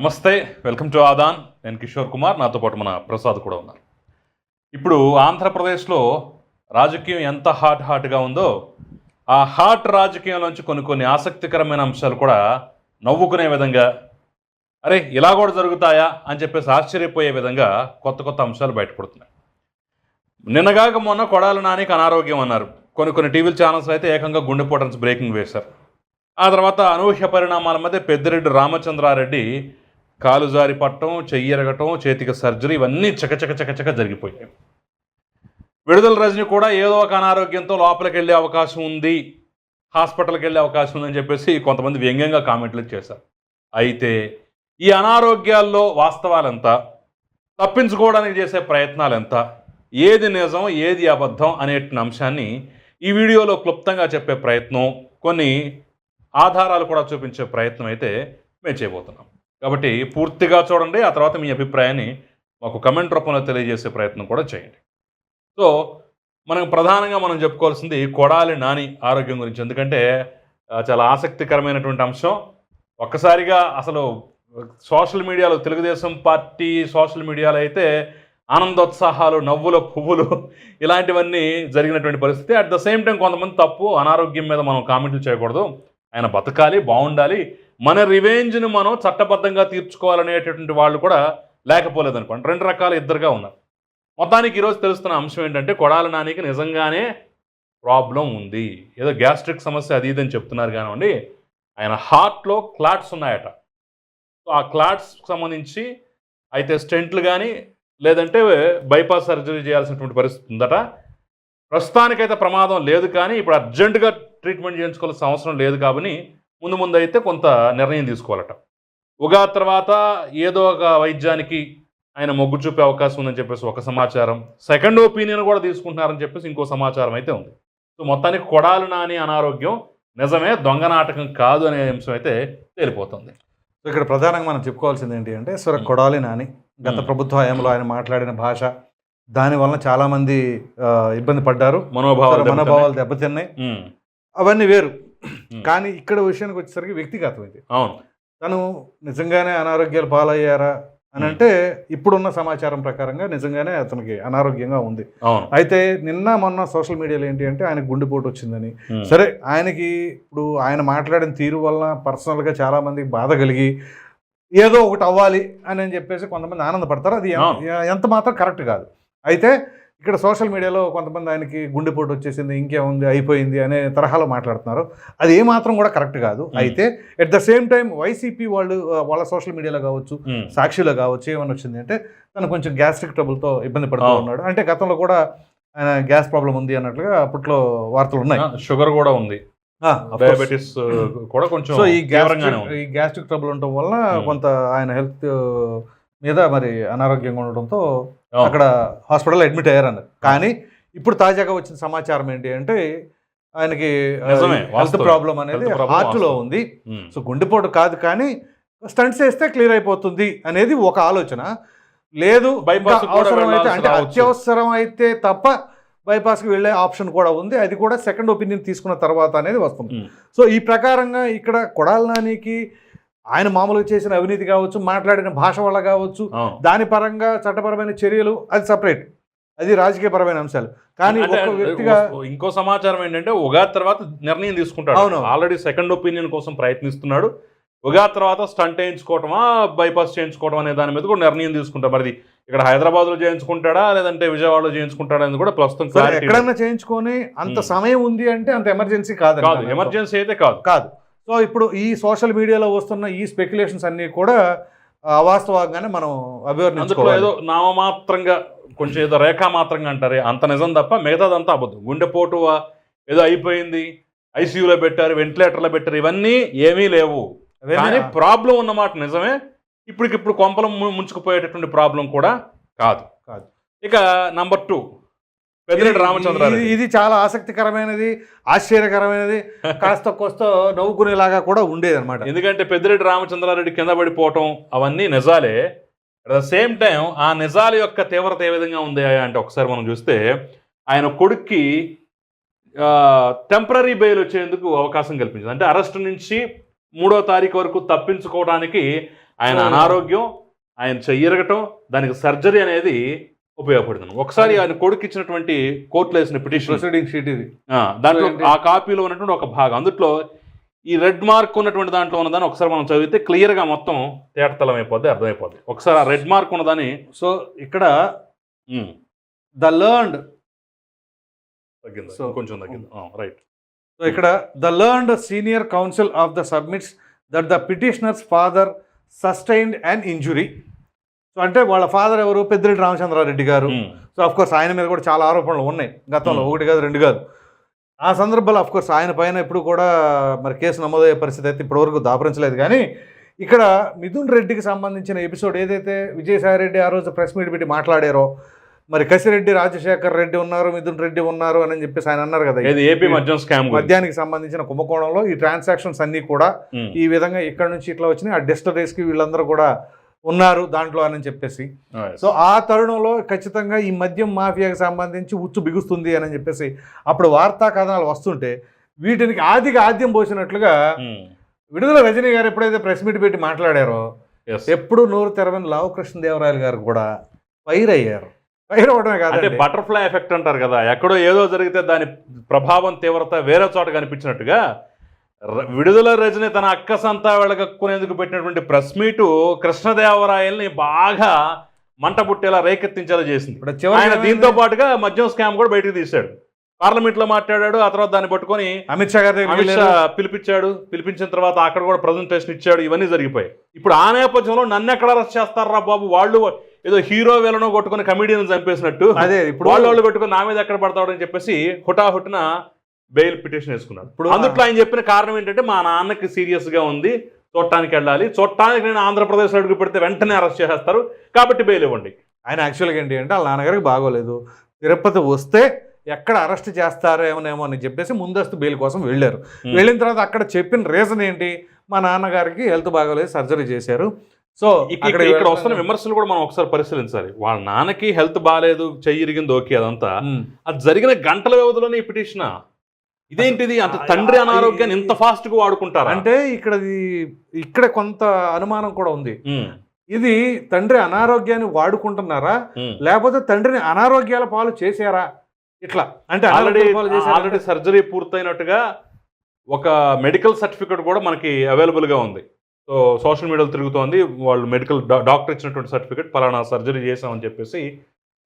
నమస్తే welcome to Aadan. నేను కిషోర్ కుమార్ నాతో పాటు మన ప్రసాద్ కూడా ఉన్నారు. ఇప్పుడు ఆంధ్రప్రదేశ్లో రాజకీయం ఎంత హాట్ హాట్గా ఉందో ఆ హాట్ రాజకీయంలోంచి కొన్ని కొన్ని ఆసక్తికరమైన అంశాలు కూడా నవ్వుకునే విధంగా అరే ఇలా కూడా జరుగుతాయా అని చెప్పేసి ఆశ్చర్యపోయే విధంగా కొత్త కొత్త అంశాలు బయటపడుతున్నాయి. నిన్నగాక మొన్న కొడాల నానికి అనారోగ్యం అన్నారు. కొన్ని కొన్ని టీవీ ఛానల్స్ అయితే ఏకంగా గుండెపోటన్స్ బ్రేకింగ్ వేశారు. ఆ తర్వాత అనూహ్య పరిణామాల మధ్య పెద్దిరెడ్డి రామచంద్రారెడ్డి కాలు జారి పట్టడం చెయ్యి ఎరగటం చేతికి సర్జరీ ఇవన్నీ చకచక చకచక జరిగిపోయాయి. విడుదల రజని కూడా ఏదో ఒక అనారోగ్యంతో లోపలికి వెళ్ళే అవకాశం ఉంది హాస్పిటల్కి వెళ్ళే అవకాశం ఉందని చెప్పేసి కొంతమంది వ్యంగ్యంగా కామెంట్లు చేశారు. అయితే ఈ అనారోగ్యాల్లో వాస్తవాలెంత? తప్పించుకోవడానికి చేసే ప్రయత్నాలు ఎంత ఏది నిజం ఏది అబద్ధం అనే అంశాన్ని ఈ వీడియోలో క్లుప్తంగా చెప్పే ప్రయత్నం కొన్ని ఆధారాలు కూడా చూపించే ప్రయత్నం అయితే మేము చేయబోతున్నాం. కాబట్టి పూర్తిగా చూడండి ఆ తర్వాత మీ అభిప్రాయాన్ని మాకు కమెంట్ రూపంలో తెలియజేసే ప్రయత్నం కూడా చేయండి. సో మనం ప్రధానంగా మనం చెప్పుకోవాల్సింది కొడాలి నాని ఆరోగ్యం గురించి. ఎందుకంటే చాలా ఆసక్తికరమైనటువంటి అంశం. ఒక్కసారిగా అసలు సోషల్ మీడియాలో తెలుగుదేశం పార్టీ సోషల్ మీడియాలో అయితే ఆనందోత్సాహాలు నవ్వుల పువ్వులు ఇలాంటివన్నీ జరిగినటువంటి పరిస్థితి. అట్ ద సేమ్ టైం కొంతమంది తప్పు అనారోగ్యం మీద మనం కామెంట్లు చేయకూడదు. ఆయన బతకాలి బాగుండాలి. మన రివెంజ్ని మనం చట్టబద్ధంగా తీర్చుకోవాలనేటటువంటి వాళ్ళు కూడా లేకపోలేదు అనుకోండి రెండు రకాల ఇద్దరుగా ఉన్నారు. మొత్తానికి ఈరోజు తెలుస్తున్న అంశం ఏంటంటే కొడాల నానికి నిజంగానే ప్రాబ్లం ఉంది. ఏదో గ్యాస్ట్రిక్ సమస్య అది ఇదని చెప్తున్నారు కానివ్వండి ఆయన హార్ట్లో క్లాట్స్ ఉన్నాయట. సో ఆ క్లాట్స్ సంబంధించి అయితే స్టెంట్లు కానీ లేదంటే బైపాస్ సర్జరీ చేయాల్సినటువంటి పరిస్థితి ఉందట. ప్రస్తుతానికైతే ప్రమాదం లేదు కానీ ఇప్పుడు అర్జెంటుగా ట్రీట్మెంట్ చేయించుకోవాల్సిన అవసరం లేదు కాబట్టి ముందు ముందు అయితే కొంత నిర్ణయం తీసుకోవాలట. ఉగా తర్వాత ఏదో ఒక వైద్యానికి ఆయన మొగ్గు చూపే అవకాశం ఉందని చెప్పేసి ఒక సమాచారం. సెకండ్ ఒపీనియన్ కూడా తీసుకుంటున్నారని చెప్పేసి ఇంకో సమాచారం అయితే ఉంది. సో మొత్తానికి కొడాలి నాని అనారోగ్యం నిజమే దొంగ నాటకం కాదు అనే అంశం అయితే తేలిపోతుంది. సో ఇక్కడ ప్రధానంగా మనం చెప్పుకోవాల్సింది ఏంటి అంటే సుర కొడాలి నాని గత. ప్రభుత్వ హయాంలో ఆయన మాట్లాడిన భాష దాని వలన చాలా మంది ఆ, ఇబ్బంది పడ్డారు. మనోభావాలు మనోభావాలు దెబ్బతిన్నాయి. అవన్నీ వేరు. కానీ ఇక్కడ విషయానికి వచ్చేసరికి వ్యక్తిగతం ఇది. అవును. తను నిజంగానే అనారోగ్యాలు పాలయ్యారా అని అంటే ఇప్పుడున్న సమాచారం ప్రకారంగా నిజంగానే అతనికి అనారోగ్యంగా ఉంది. అయితే నిన్న మొన్న సోషల్ మీడియాలో ఏంటి అంటే ఆయనకు గుండెపోటు వచ్చిందని. ఉమ్. సరే ఆయనకి ఇప్పుడు ఆయన మాట్లాడిన తీరు వలన పర్సనల్గా చాలా మందికి బాధ కలిగి ఏదో ఒకటి అవ్వాలి అని చెప్పేసి కొంతమంది ఆనందపడతారు. అది. ఎంత మాత్రం కరెక్ట్ కాదు. అయితే ఇక్కడ సోషల్ మీడియాలో కొంతమంది ఆయనకి గుండెపోటు వచ్చేసింది ఇంకేముంది అయిపోయింది అనే తరహాలో మాట్లాడుతున్నారు అది ఏమాత్రం కూడా కరెక్ట్ కాదు అయితే at the same time YCP వాళ్ళు వాళ్ళ సోషల్ మీడియాలో కావచ్చు. సాక్షిలో కావచ్చు ఏమని వచ్చింది అంటే తను కొంచెం గ్యాస్ట్రిక్ ట్రబుల్తో ఇబ్బంది పడుతూ. ఉన్నాడు అంటే గతంలో కూడా ఆయన గ్యాస్ ప్రాబ్లం ఉంది అన్నట్లుగా అప్పట్లో వార్తలు ఉన్నాయి షుగర్ కూడా ఉంది. డయాబెటీస్ కూడా కొంచెం సో ఈ గ్యాస్ట్రిక్ ఈ గ్యాస్ట్రిక్ ట్రబుల్ ఉండటం Hmm. కొంత ఆయన హెల్త్ మీద మరి అనారోగ్యంగా అవును. అక్కడ హాస్పిటల్ అడ్మిట్ అయ్యారన్నారు కానీ ఇప్పుడు తాజాగా వచ్చిన సమాచారం ఏంటి అంటే ఆయనకి హెల్త్. ప్రాబ్లం అనేది Health problem హార్ట్లో వాస్తవం. ఉంది. సో గుండెపోటు కాదు కానీ స్టంట్స్ వేస్తే క్లియర్ అయిపోతుంది అనేది ఒక ఆలోచన లేదు Bypass ఇంకా కూడా అవసరం అయితే వెళ్ళాల్సి అంటే. అత్యవసరం అయితే తప్ప bypass కి వెళ్ళే ఆప్షన్ కూడా ఉంది అది కూడా సెకండ్ ఒపీనియన్ తీసుకున్న తర్వాత అనేది వస్తుంది. సో ఈ ప్రకారంగా ఇక్కడ కొడాల నానికి ఆయన మామూలుగా చేసిన అవినీతి కావచ్చు మాట్లాడిన భాష వల్ల కావచ్చు దాని పరంగా చట్టపరమైన చర్యలు అది సపరేట్. అది రాజకీయపరమైన అంశాలు. కానీ ఒక వ్యక్తిగా ఇంకో సమాచారం ఏంటంటే ఉగాది తర్వాత నిర్ణయం తీసుకుంటాడు. అవును. ఆల్రెడీ సెకండ్ ఒపీనియన్ కోసం ప్రయత్నిస్తున్నాడు. ఉగాది తర్వాత స్టంట్ వేయించుకోవటమా బైపాస్ చేయించుకోవడం అనే దాని మీద కూడా నిర్ణయం తీసుకుంటాడు. మరి ఇక్కడ హైదరాబాద్లో చేయించుకుంటాడా లేదంటే విజయవాడలో చేయించుకుంటాడా అనేది కూడా ప్రస్తుతం ఎక్కడన్నా చేయించుకొని అంత. సమయం ఉంది అంటే అంత ఎమర్జెన్సీ కాదు కాదు ఎమర్జెన్సీ అయితే కాదు. కాదు. సో ఇప్పుడు ఈ సోషల్ మీడియాలో వస్తున్న ఈ స్పెక్యులేషన్స్ అన్ని కూడా అవాస్తవంగానే మనం అభివర్ణించుకోవాలి. ఏదో నామమాత్రంగా కొంచెం ఏదో రేఖామాత్రంగా అంటారే అంత నిజం తప్ప మిగతాదంతా అబద్ధం. గుండెపోటు ఏదో అయిపోయింది ఐసీయూలో పెట్టారు వెంటిలేటర్లో పెట్టారు ఇవన్నీ ఏమీ లేవు. కానీ ప్రాబ్లం ఉన్నమాట నిజమే ఇప్పటికిప్పుడు కొంపలం ముంచుకుపోయేటటువంటి ప్రాబ్లం కూడా కాదు. కాదు. ఇక నంబర్ టూ. ఇది- రామచంద్రారెడ్డి. ఇది చాలా ఆసక్తికరమైనది ఆశ్చర్యకరమైనది కాస్త కోస్త నవ్వుకునేలాగా కూడా ఉండేది అనమాట ఎందుకంటే పెద్దిరెడ్డి రామచంద్రారెడ్డి కింద పడిపోవటం అవన్నీ నిజాలే. అట్ ద సేమ్ టైం ఆ నిజాల యొక్క తీవ్రత ఏ విధంగా ఉంది అంటే ఒకసారి మనం చూస్తే ఆయన కొడుక్కి టెంపరీ బెయిల్ వచ్చేందుకు అవకాశం కల్పించింది. అంటే అరెస్ట్ నుంచి మూడో తారీఖు వరకు తప్పించుకోవడానికి ఆయన అనారోగ్యం ఆయన చెయ్యరగటం దానికి సర్జరీ అనేది ఉపయోగపడుతుంది. ఒకసారి ఆయన కొడుకు ఇచ్చినటువంటి కోర్టులో వేసిన పిటిషన్ ప్రొసీడింగ్ షీట్ ఇది. దాంట్లో? ఆ కాపీలో ఉన్నటువంటి ఒక భాగం. అందుట్లో ఈ రెడ్ మార్క్ ఉన్నటువంటి దాంట్లో ఉన్నదాన్ని ఒకసారి మనం చదివితే క్లియర్గా మొత్తం తేటతలం అయిపోద్ది అర్థమైపోద్ది. ఒకసారి ఆ రెడ్ మార్క్ ఉన్నదాన్ని సో ఇక్కడ ద లర్న్డ్ తగ్గింది? So- కొంచెం తగ్గింది? రైట్. సో ఇక్కడ the learned senior counsel of the submits that the petitioner's father sustained and injury. So అంటే వాళ్ళ ఫాదర్ ఎవరు? పెద్దిరెడ్డి రామచంద్రారెడ్డి గారు. సో అఫ్ కోర్స్ ఆయన మీద కూడా చాలా ఆరోపణలు ఉన్నాయి. గతంలో. ఒకటి కాదు రెండు కాదు. ఆ సందర్భంలో అఫ్ కోర్స్ ఆయన పైన ఇప్పుడు కూడా మరి కేసు నమోదయ్యే పరిస్థితి అయితే ఇప్పటివరకు దాపరించలేదు. కానీ ఇక్కడ మిథున్ రెడ్డికి సంబంధించిన ఎపిసోడ్ ఏదైతే విజయసాయి రెడ్డి ఆ రోజు ప్రెస్ మీట్ పెట్టి మాట్లాడారో మరి కసిరెడ్డి రాజశేఖర్ రెడ్డి ఉన్నారు మిథున్ రెడ్డి ఉన్నారు అని చెప్పేసి ఆయన అన్నారు కదా. ఏపీ మద్యం స్కామ్ మద్యానికి సంబంధించిన కుంభకోణంలో ఈ ట్రాన్సాక్షన్స్ అన్నీ కూడా ఈ విధంగా ఇక్కడ నుంచి ఇట్లా వచ్చినాయి. ఆ డెస్టరీస్కి వీళ్ళందరూ కూడా ఉన్నారు దాంట్లో అని చెప్పేసి. సో ఆ తరుణంలో ఖచ్చితంగా ఈ మద్యం మాఫియాకి సంబంధించి ఉచ్చు బిగుస్తుంది అని చెప్పేసి అప్పుడు వార్తా కథనాలు వస్తుంటే వీటికి ఆదిగా ఆద్యం పోసినట్లుగా విడుదల రజనీ గారు ఎప్పుడైతే ప్రెస్ మీట్ పెట్టి మాట్లాడారో ఎప్పుడు నోరు తెరవని లావు కృష్ణదేవరాయలు గారు కూడా ఫైర్ అయ్యారు. ఫైర్ అవడమే అంటే కాదండి బటర్ఫ్లై ఎఫెక్ట్ అంటారు కదా ఎక్కడో ఏదో జరిగితే దాని ప్రభావం తీవ్రత వేరే చోట కనిపించినట్టుగా విడుదల రజని తన అక్క సంతా వెళ్ళగక్కునేందుకు పెట్టినటువంటి ప్రెస్ మీటు కృష్ణదేవరాయల్ని బాగా మంట పుట్టేలా రేకెత్తించేలా చేసింది. ఇప్పుడు ఆయన? దీంతో పాటుగా మద్యం స్కామ్ కూడా బయటకు తీశాడు. పార్లమెంట్లో మాట్లాడాడు ఆ తర్వాత దాన్ని పట్టుకొని అమిత్ షా గారి అమిత్ షా. పిలిపించాడు పిలిపించిన తర్వాత అక్కడ కూడా ప్రజెంటేషన్ ఇచ్చాడు ఇవన్నీ జరిగిపోయాయి. ఇప్పుడు ఆ నేపథ్యంలో నన్ను ఎక్కడ అరెస్ట్ చేస్తారా బాబు? వాళ్ళు ఏదో హీరో వేలనో కొట్టుకొని కమిడియన్ చంపేసినట్టు. అదే ఇప్పుడు వాళ్ళు వాళ్ళు పెట్టుకుని నా మీద ఎక్కడ పడతాడు అని చెప్పేసి హుటాహుటిన బెయిల్ పిటిషన్ వేసుకున్నాడు ఇప్పుడు అందుట్లో ఆయన చెప్పిన కారణం ఏంటంటే మా నాన్నకి సీరియస్గా ఉంది చూడటానికి వెళ్ళాలి. చూడటానికి నేను ఆంధ్రప్రదేశ్ అడుగు పెడితే వెంటనే అరెస్ట్ చేసేస్తారు. కాబట్టి బెయిల్ ఇవ్వండి. ఆయన యాక్చువల్గా ఏంటి అంటే వాళ్ళ నాన్నగారికి బాగోలేదు. తిరుపతి వస్తే ఎక్కడ అరెస్ట్ చేస్తారేమోనేమో అని చెప్పేసి ముందస్తు బెయిల్ కోసం వెళ్ళారు. వెళ్ళిన తర్వాత అక్కడ చెప్పిన రీజన్ ఏంటి? మా నాన్నగారికి హెల్త్ బాగోలేదు సర్జరీ చేశారు. సో ఇక- ఇక్కడ ఇక్కడ వస్తున్న విమర్శలు కూడా మనం ఒకసారి పరిశీలించాలి. వాళ్ళ నాన్నకి హెల్త్ బాగాలేదు చెయ్యి ఇరిగింది ఓకే అదంతా. అది జరిగిన గంటల వ్యవధిలోనే ఈ పిటిషన్? ఇదేంటిది? అంత తండ్రి అనారోగ్యాన్ని ఇంత ఫాస్ట్గా వాడుకుంటారా? అంటే ఇక్కడ ఇక్కడ కొంత అనుమానం కూడా ఉంది. ఇది తండ్రి అనారోగ్యాన్ని వాడుకుంటున్నారా. లేకపోతే తండ్రిని అనారోగ్యాల పాలు చేశారా? ఇట్లా. అంటే ఆల్రెడీ? ఆల్రెడీ సర్జరీ పూర్తయినట్టుగా ఒక మెడికల్ సర్టిఫికేట్ కూడా మనకి అవైలబుల్గా ఉంది. సో సోషల్ మీడియాలో తిరుగుతోంది. వాళ్ళు మెడికల్ డాక్టర్ ఇచ్చినటువంటి సర్టిఫికేట్ పలానా సర్జరీ చేసామని చెప్పేసి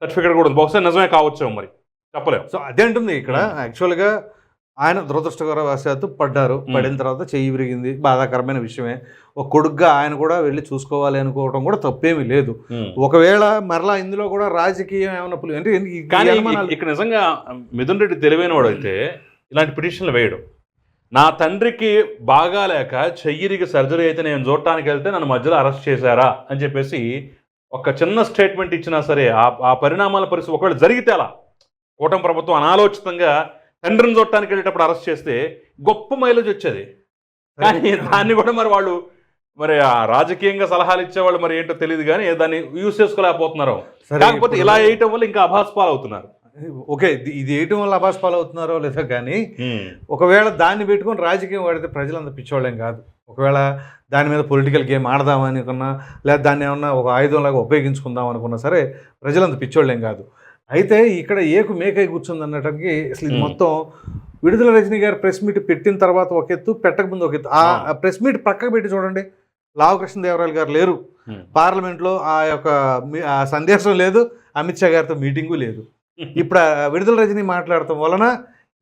సర్టిఫికేట్ కూడా ఉంది. బహుశా నిజమే కావచ్చు మరి. చెప్పలేం. సో అదే అంటుంది ఇక్కడ. యాక్చువల్గా ఆయన దురదృష్టకరవశాత్తు పడ్డారు. పడిన తర్వాత చెయ్యి విరిగింది. బాధాకరమైన విషయమే. ఒక కొడుగ్గా ఆయన కూడా వెళ్ళి చూసుకోవాలి అనుకోవడం కూడా తప్పేమీ లేదు. ఒకవేళ మరలా ఇందులో కూడా రాజకీయం ఏమైనా పులి- అంటే ఇక్కడ నిజంగా మిథున్ రెడ్డి తెలివైన వాడు అయితే ఇలాంటి పిటిషన్లు వేయడు. నా తండ్రికి బాగాలేక చెయ్యిరికి సర్జరీ అయితే నేను చూడటానికి వెళ్తే నన్ను మధ్యలో అరెస్ట్ చేశారా అని చెప్పేసి ఒక చిన్న స్టేట్మెంట్ ఇచ్చినా సరే ఆ ఆ పరిణామాల పరిస్థితి ఒకవేళ జరిగితే అలా. కూటమి ప్రభుత్వం అనాలోచితంగా తండ్రిని చూడటానికి వెళ్ళేటప్పుడు అరెస్ట్ చేస్తే గొప్ప మైలేజ్ వచ్చేది. కానీ దాన్ని కూడా మరి వాళ్ళు మరి ఆ రాజకీయంగా సలహాలు ఇచ్చేవాళ్ళు మరి ఏంటో తెలియదు కానీ దాన్ని యూజ్ చేసుకోలేకపోతున్నారు. కాకపోతే ఇలా వేయటం వల్ల ఇంకా అభాస్పాలు అవుతున్నారు ఓకే ఇది- వేయటం వల్ల అబాస్ పాలు అవుతున్నారో లేదో కానీ ఒకవేళ దాన్ని పెట్టుకొని రాజకీయం వాడితే ప్రజలంత పిచ్చోళ్ళేం కాదు. ఒకవేళ దాని మీద పొలిటికల్ గేమ్ ఆడదామని అనుకున్నా లేదా దాన్ని ఏమన్నా ఒక ఆయుధంలాగా ఉపయోగించుకుందాం అనుకున్నా సరే ప్రజలంత పిచ్చోళ్ళేం కాదు. అయితే ఇక్కడ ఏకు మేకై కూర్చుంది అన్నటానికి అసలు ఇది. మొత్తం విడుదల రజనీ గారు ప్రెస్ మీట్ పెట్టిన తర్వాత ఒక ఎత్తు పెట్టక ముందు ఒక ఎత్తు. ఆ. ప్రెస్ మీట్ పక్కకు పెట్టి చూడండి. లావకృష్ణదేవరాయలు గారు లేరు. పార్లమెంట్లో ఆ యొక్క సందేశం లేదు అమిత్ షా గారితో మీటింగు లేదు. ఇప్పుడు విడుదల రజనీ మాట్లాడటం వలన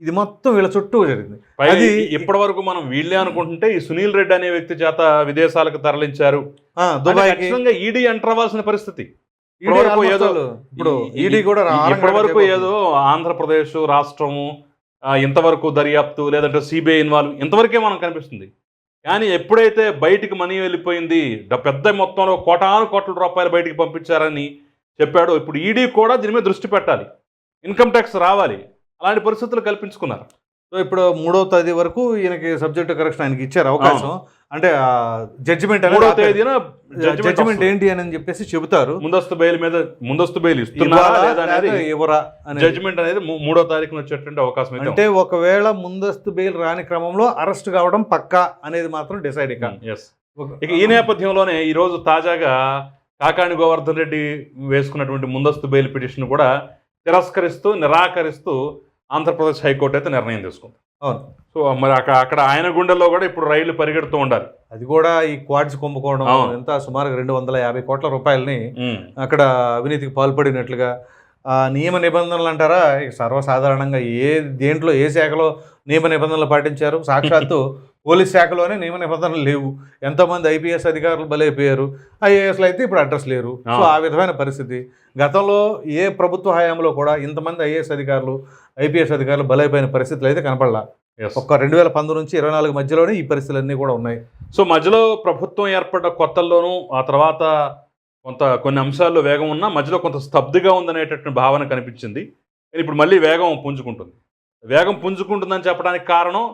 ఇది మొత్తం వీళ్ళ చుట్టూ జరిగింది. అది ఇప్పటి వరకు మనం వీళ్ళే అనుకుంటుంటే ఈ సునీల్ రెడ్డి అనే వ్యక్తి చేత విదేశాలకు తరలించారు. ఖచ్చితంగా ఈడీ ఎంటర్ అవ్వాల్సిన పరిస్థితి. Almost ఏదో- ఇప్పుడు ఈడీ కూడా ఇప్పటి వరకు. ఏదో ఆంధ్రప్రదేశ్ రాష్ట్రము ఇంతవరకు దర్యాప్తు లేదంటే సిబిఐ ఇన్వాల్వ్ ఇంతవరకే మనం కనిపిస్తుంది. కానీ ఎప్పుడైతే బయటికి మనీ వెళ్ళిపోయింది పెద్ద మొత్తంలో కోటాను కోట్ల రూపాయలు బయటికి పంపించారని చెప్పాడు. ఇప్పుడు ఈడీ కూడా దీని మీద దృష్టి పెట్టాలి. ఇన్కమ్ ట్యాక్స్ రావాలి. అలాంటి పరిస్థితులు కల్పించుకున్నారు. సో ఇప్పుడు మూడో తేదీ వరకు ఈయనకి సబ్జెక్ట్ కరెక్షన్ ఆయనకి ఇచ్చారు అవకాశం. అంటే జడ్జిమెంట్ మూడో తేదీన జడ్జిమెంట్ ఏంటి అని చెప్పేసి చెబుతారు. ముందస్తు బెయిల్ మీద ముందస్తు బెయిల్ ఇస్తున్నారా. జడ్జిమెంట్ అనేది మూడో తారీఖున వచ్చేటువంటి అవకాశం అంటే ఒకవేళ ముందస్తు బెయిల్ రాని క్రమంలో అరెస్ట్ కావడం పక్కా అనేది మాత్రం డిసైడ్ ఇక. ఇక ఈ నేపథ్యంలోనే ఈరోజు తాజాగా కాకాణి గోవర్ధన్ రెడ్డి వేసుకున్నటువంటి ముందస్తు బెయిల్ పిటిషన్ కూడా తిరస్కరిస్తూ నిరాకరిస్తూ ఆంధ్రప్రదేశ్ హైకోర్టు అయితే నిర్ణయం తీసుకుంది. అవును సో మరి అక్కడ అక్కడ ఆయన గుండెల్లో కూడా ఇప్పుడు రైళ్ళు పరిగెడుతూ ఉండాలి అది కూడా ఈ క్వాడ్స్ కుంభకోణం. ఎంత సుమారుగా రెండు వందల యాభై కోట్ల రూపాయలని. అక్కడ అవినీతికి పాల్పడినట్లుగా ఆ నియమ నిబంధనలు అంటారా సర్వసాధారణంగా ఏ దేంట్లో ఏ శాఖలో నియమ నిబంధనలు పాటించారు సాక్షాత్తు పోలీస్ శాఖలోనే నియమ నిబంధనలు లేవు. ఎంతోమంది ఐపీఎస్ అధికారులు బలైపోయారు ఐఏఎస్లు అయితే ఇప్పుడు అడ్రస్ లేరు. సో ఆ విధమైన పరిస్థితి. గతంలో ఏ ప్రభుత్వ హయాంలో కూడా ఇంతమంది ఐఏఎస్ అధికారులు ఐపీఎస్ అధికారులు బలైపోయిన పరిస్థితులు అయితే కనపడలా. ఒక్క రెండు వేల పంతొమ్మిది నుంచి ఇరవై నాలుగు మధ్యలోనే ఈ పరిస్థితులన్నీ కూడా ఉన్నాయి. సో మధ్యలో ప్రభుత్వం ఏర్పడ్డ కొత్తల్లోనూ ఆ తర్వాత కొంత కొన్ని అంశాల్లో వేగం ఉన్నా మధ్యలో కొంత స్తబ్దుగా ఉందనేటటువంటి భావన కనిపించింది. కానీ ఇప్పుడు మళ్ళీ వేగం పుంజుకుంటుంది. వేగం పుంజుకుంటుందని చెప్పడానికి కారణం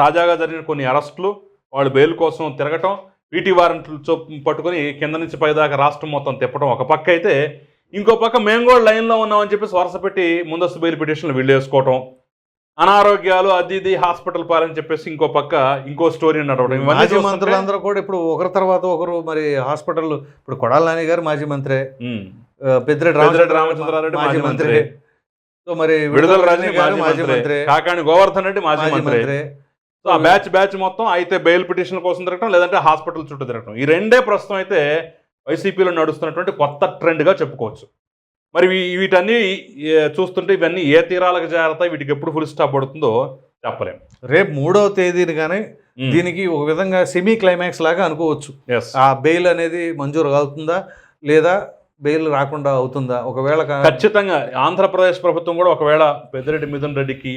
తాజాగా జరిగిన కొన్ని అరెస్టులు వాళ్ళు బెయిల్ కోసం తిరగటం పీటీ వారెంట్లు పట్టుకొని కింద నుంచి పైదాకా రాష్ట్రం మొత్తం తిప్పడం ఒక పక్క అయితే ఇంకో పక్క మేము కూడా లైన్లో ఉన్నామని చెప్పేసి వరుస పెట్టి ముందస్తు బెయిల్ పిటిషన్లు వీళ్ళు వేసుకోవటం. అనారోగ్యాలు అది ఇది హాస్పిటల్ పాలని చెప్పేసి ఇంకో పక్క ఇంకో స్టోరీ నడవడం మాజీ మంత్రులందరూ కూడా ఇప్పుడు ఒకరి తర్వాత ఒకరు మరి హాస్పిటల్ ఇప్పుడు కొడాల నాని గారు మాజీ మంత్రే పెద్దిరెడ్డి పెద్దిరెడ్డి రామచంద్రారెడ్డి మాజీ మంత్రి. సో మరి విడుదల గారు మాజీ మంత్రి. కాకాణి గోవర్ధన్ రెడ్డి మాజీ మంత్రి. సో ఆ బ్యాచ్ బ్యాచ్ మొత్తం అయితే బెయిల్ పిటిషన్ కోసం తిరగటం లేదంటే హాస్పిటల్ చుట్టూ తిరగటం. ఈ రెండే ప్రస్తుతం అయితే వైసీపీలో నడుస్తున్నటువంటి కొత్త ట్రెండ్గా చెప్పుకోవచ్చు. మరి వీటన్నీ చూస్తుంటే ఇవన్నీ ఏ తీరాలకు జాగ్రత్త వీటికి ఎప్పుడు ఫుల్ స్టాప్ పడుతుందో చెప్పలేం. రేపు మూడవ తేదీని కానీ దీనికి ఒక విధంగా సెమీ క్లైమాక్స్ లాగా అనుకోవచ్చు. ఎస్ ఆ బెయిల్ అనేది మంజూరు అవుతుందా లేదా బెయిల్ రాకుండా అవుతుందా? ఒకవేళ ఖచ్చితంగా ఆంధ్రప్రదేశ్ ప్రభుత్వం కూడా ఒకవేళ పెద్దిరెడ్డి మిథున్ రెడ్డికి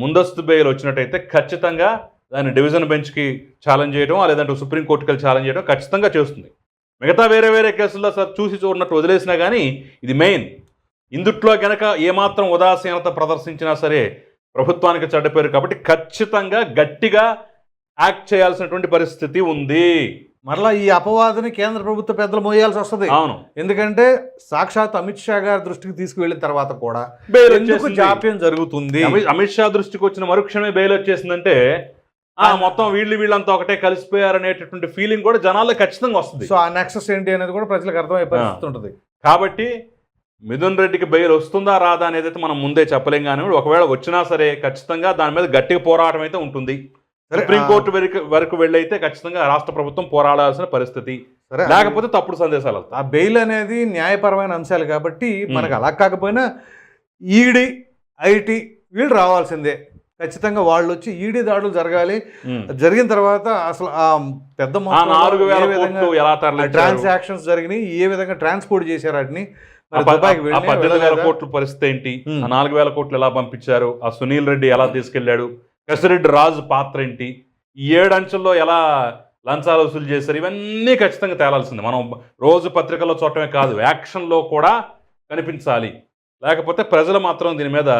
ముందస్తు బెయిల్ వచ్చినట్టయితే ఖచ్చితంగా దాన్ని డివిజన్ బెంచ్కి ఛాలెంజ్ చేయడం లేదంటే సుప్రీంకోర్టుకి వెళ్ళి ఛాలెంజ్ చేయడం ఖచ్చితంగా చేస్తుంది. మిగతా వేరే వేరే కేసుల్లో సార్ చూసి చూడనట్టు వదిలేసినా కానీ ఇది మెయిన్. ఇందుట్లో గనక ఏమాత్రం ఉదాసీనత ప్రదర్శించినా సరే ప్రభుత్వానికి చెడ్డ పేరు కాబట్టి ఖచ్చితంగా గట్టిగా యాక్ట్ చేయాల్సినటువంటి పరిస్థితి ఉంది. మరలా ఈ అపవాదుని కేంద్ర ప్రభుత్వ పెద్దలు మోయాల్సి వస్తుంది. అవును. ఎందుకంటే సాక్షాత్ అమిత్ షా గారి దృష్టికి తీసుకువెళ్ళిన తర్వాత కూడా ఎందుకు. జాప్యం జరుగుతుంది? అమిత్ షా దృష్టికి వచ్చిన మరుక్షణమే బెయిల్ వచ్చేసిందంటే ఆ మొత్తం వీళ్ళు వీళ్ళంతా ఒకటే కలిసిపోయారనేటటువంటి ఫీలింగ్ కూడా జనాల్లో ఖచ్చితంగా వస్తుంది. సో ఆ నెక్సెస్ ఏంటి అనేది కూడా ప్రజలకు అర్థమయ్యే పరిస్థితి ఉంటుంది. కాబట్టి మిథున్ రెడ్డికి బెయిల్ వస్తుందా రాదా అనేది అయితే మనం ముందే చెప్పలేం కానీ ఒకవేళ వచ్చినా సరే ఖచ్చితంగా దాని మీద గట్టిగా పోరాటం అయితే ఉంటుంది. సుప్రీంకోర్టు వరకు వరకు వెళ్ళైతే ఖచ్చితంగా రాష్ట్ర ప్రభుత్వం పోరాడాల్సిన పరిస్థితి. లేకపోతే తప్పుడు సందేశాలు. ఆ బెయిల్ అనేది న్యాయపరమైన అంశాలు కాబట్టి మనకు అలా కాకపోయినా ఈడీ ఐటీ వీళ్ళు రావాల్సిందే. ఖచ్చితంగా వాళ్ళు వచ్చి ఈడీ దాడులు జరగాలి. జరిగిన తర్వాత అసలు ఆ పెద్ద ట్రాన్సాక్షన్స్ జరిగినాయి. ఏ విధంగా ట్రాన్స్పోర్ట్ చేశారు వాటిని? పద్దెనిమిది వేల? కోట్ల పరిస్థితి ఏంటి? నాలుగు వేల కోట్లు ఎలా పంపించారు? ఆ సునీల్ రెడ్డి ఎలా తీసుకెళ్ళాడు కసిరెడ్డి రాజు పాత్ర ఏంటి? ఈ ఏడు అంచెల్లో ఎలా లంచాలు వసూలు చేశారు? ఇవన్నీ ఖచ్చితంగా తేలాల్సింది. మనం రోజు పత్రికల్లో చూడటమే కాదు యాక్షన్లో కూడా కనిపించాలి. లేకపోతే ప్రజలు మాత్రం దీని మీద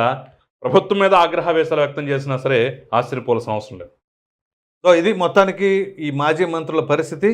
ప్రభుత్వం మీద ఆగ్రహవేశాలు వ్యక్తం చేసినా సరే ఆశ్చర్యపోవాల్సిన అవసరం లేదు. సో ఇది మొత్తానికి ఈ మాజీ మంత్రుల పరిస్థితి.